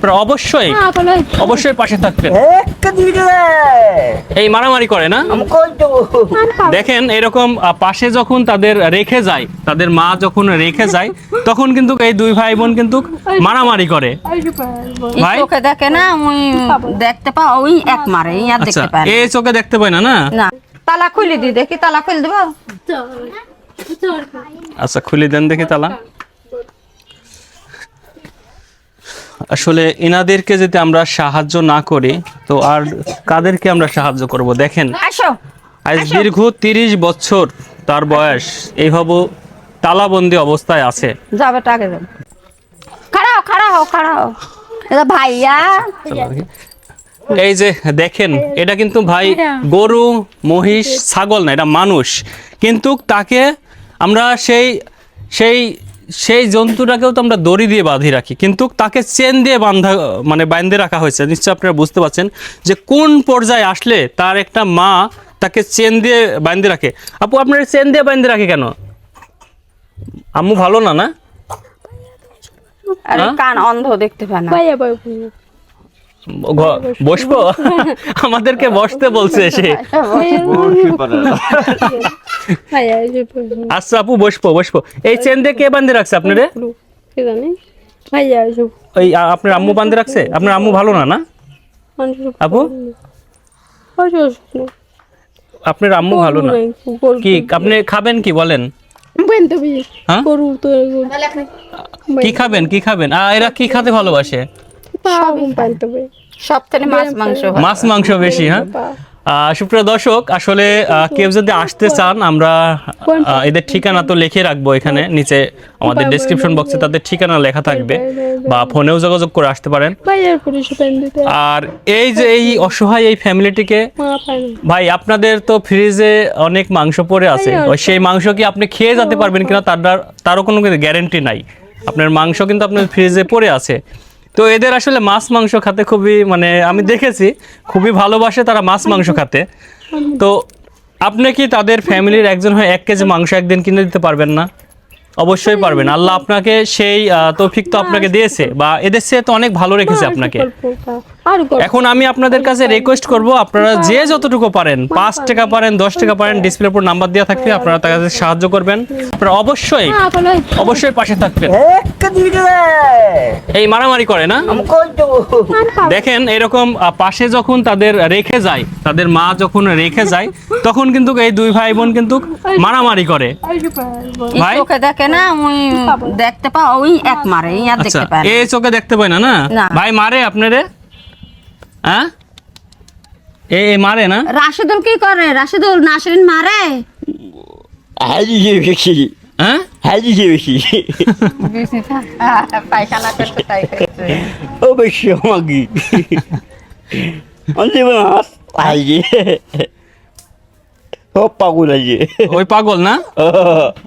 আপনারা অবশ্যই হ্যাঁ, অবশ্যই পাশে থাকবেন। এই মারামারি করে না? দেখেন এরকম পাশে যখন তাদের রেখে যায় তাদের মা যখন রেখে যায় তখন কিন্তু এই দুই ভাই বোন কিন্তু মারামারি করে। ভাই? দেখে না ওই দেখতে পা ওই এক মারে দেখতে আচ্ছা, পায় এই চোখে দেখতে পায় না? না। তালা খুলে দি দেখি তালা খুলে দেবো? আচ্ছা খুলে দেন দেখি তালা। আসলে এনাদেরকে যদি আমরা সাহায্য না করি তো আর কাদেরকে আমরা সাহায্য করব? দেখেন আজ দীর্ঘ তিরিশ বছর তার বয়স এইভাবে তালাবন্দি অবস্থায় আছে। যাবে টাকে যাবে খাড়া হও খাড়া হও খাড়া হও এটা ভাইয়া। এই যে দেখেন এটা কিন্তু ভাই গরু মহিষ ছাগল না এটা মানুষ। কিন্তু তাকে আমরা সেই সেই সেই জন্তুটাকেও তো আমরা দড়ি দিয়ে বাঁধি রাখি কিন্তু তাকে চেন দিয়ে বাঁধা মানে বাঁধে রাখা হয়েছে। নিশ্চয়ই আপনারা বুঝতে পারছেন যে কোন পর্যায়ে আসলে তার একটা মা তাকে চেন দিয়ে বাঁধে রাখে। আপু আপনার চেন দিয়ে বাঁধে রাখে কেন? আম্মু ভালো না না? আরে হ্যাঁ? কান অন্ধ দেখতে পায় না। বসবো। আমাদেরকে বসতে বলছে সে। আচ্ছা আপু বসবো বসবো। এই চেন দিয়ে কে বান্ধে রাখছে? আপনারে ওই আপনার আম্মু বান্ধে রাখছে? আপনার আম্মু ভালো না না? আপু? আপনার আম্মু ভালো না? কি আপনি খাবেন কি বলেন? হ্যাঁ? কি খাবেন কি খাবেন? এরা কি খেতে ভালোবাসে? মাছ মাংস মাছ মাংস বেশি হ্যাঁ? সুপ্রিয় দর্শক আসলে কেউ যদি আসতে চান আমরা এদের ঠিকানা তো লিখে রাখব এখানে নিচে আমাদের ডেসক্রিপশন বক্সে তাদের ঠিকানা লেখা থাকবে বা ফোনেও যোগাযোগ করে আসতে পারেন। আর এই যে এই অসহায় এই ফ্যামিলিটিকে ভাই আপনাদের তো ফ্রিজে অনেক মাংস পড়ে আছে। সেই মাংস কি আপনি খেয়ে যেতে পারবেন কিনা তার তারও কোনো গ্যারেন্টি নাই। আপনার মাংস কিন্তু আপনার ফ্রিজে পড়ে আছে। তো এদের আসলে মাছ মাংস খাতে খুবই মানে আমি দেখেছি খুবই ভালোবাসে তারা মাছ মাংস খাতে। তো আপনি কি তাদের ফ্যামিলির একজন হয়ে এক কেজি মাংস একদিন কিনে দিতে পারবেন না? অবশ্যই পারবেন। আল্লাহ আপনাকে সেই তৌফিক তো আপনাকে দিয়েছে বা এদের সে তো অনেক ভালো রেখেছে আপনাকে। এখন আমি আপনাদের কাছে রিকোয়েস্ট করব আপনারা যে যতটুকু পারেন পাঁচ টাকা পারেন দশ টাকা পারেন ডিসপ্লের উপর নাম্বার দেওয়া থাকলে আপনারা তার কাছে সাহায্য করবেন। আপনারা অবশ্যই অবশ্যই পাশে থাকবেন। এই মারামারি করে না? দেখেন এরকম পাশে যখন তাদের রেখে যায় তাদের মা যখন রেখে যায় তখন কিন্তু এই দুই ভাই বোন কিন্তু মারামারি করে। ভাই? চোখে দেখে না ওই দেখতে পা ওই এক মারে এই আচ্ছা, চোখে দেখতে পায় না? না। ভাই মারে আপনারে? এ মারে না? রাশেদুল কি করে? রাশেদুল নাসরিন মারে? হাজি হ্যাঁ হাজি মাগি হাজি ও পাগল ওই পাগল না?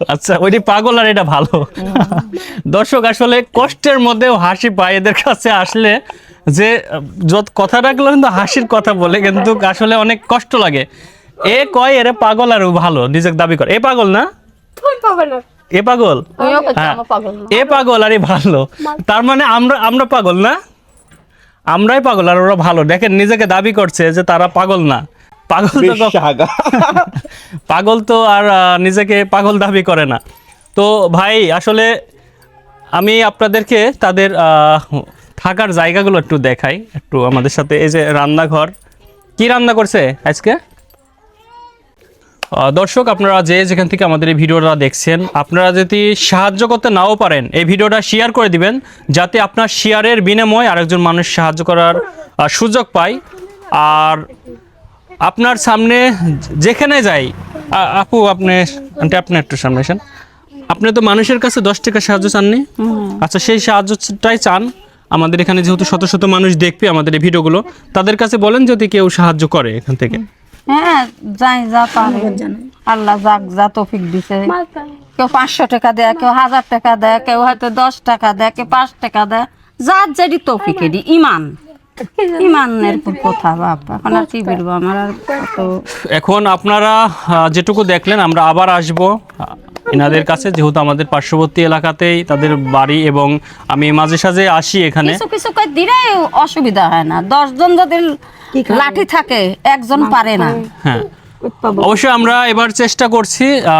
আচ্ছা ওইটি পাগল আর এটা ভালো। দর্শক আসলে কষ্টের মধ্যেও হাসি পায়। এদের কাছে আসলে যে যত কথাটাগুলো কিন্তু হাসির কথা বলে কিন্তু আসলে অনেক কষ্ট লাগে। এ কয় এরে পাগল আর ভালো নিজেকে দাবি করে। এ পাগল না? এ পাগল? হ্যাঁ। এ পাগল আরে ভালো। তার মানে আমরা আমরা পাগল না? আমরাই পাগল আর ওরা ভালো। দেখেন নিজেকে দাবি করছে যে তারা পাগল না। পাগল তো পাগল তো আর নিজেকে পাগল দাবি করে না। তো ভাই আসলে আমি আপনাদেরকে তাদের থাকার জায়গাগুলো একটু দেখাই একটু আমাদের সাথে এই যে রান্নাঘর। কি রান্না করছে আজকে? দর্শক আপনারা যে যেখান থেকে আমাদের এই ভিডিওটা দেখছেন আপনারা যদি সাহায্য করতে নাও পারেন এই ভিডিওটা শেয়ার করে দিবেন যাতে আপনার শেয়ারের বিনিময়ে আরেকজন মানুষ সাহায্য করার সুযোগ পায়। আর আপনার সামনে যেখানে যাই আপু আপনি আন্টি আপনি একটু সামনে আসেন। আপনি তো মানুষের কাছে দশ টাকা সাহায্য চাননি? আচ্ছা সেই সাহায্যটাই চান। আমাদের এখানে যেহেতু শত শত মানুষ দেখবে আমাদের এই ভিডিওগুলো তাদের কাছে বলেন যদি কেউ সাহায্য করে এখান থেকে। হ্যাঁ যাই যা পারে। আল্লাহ যাক যা তৌফিক দিছে। কেউ পাঁচশো টাকা দেয় কেউ হাজার টাকা দেয় কেউ হয়তো দশ টাকা দেয় কেউ পাঁচ টাকা দেয়। যার যেটি তৌফিক এডি ইমান। এখন আপনারা যেটুকু দেখলেন আমরা আবার আসব। এনাদের কাছে যেহেতু আমাদের পার্শ্ববর্তী এলাকাতেই তাদের বাড়ি এবং আমি মাঝে সাঝে আসি এখানে। কিছু কিছু দিলে অসুবিধা হয় না। দশজন যদি লাঠি থাকে একজন পারে না। হ্যাঁ। অবশ্যই আমরা এবার চেষ্টা করছি আহ,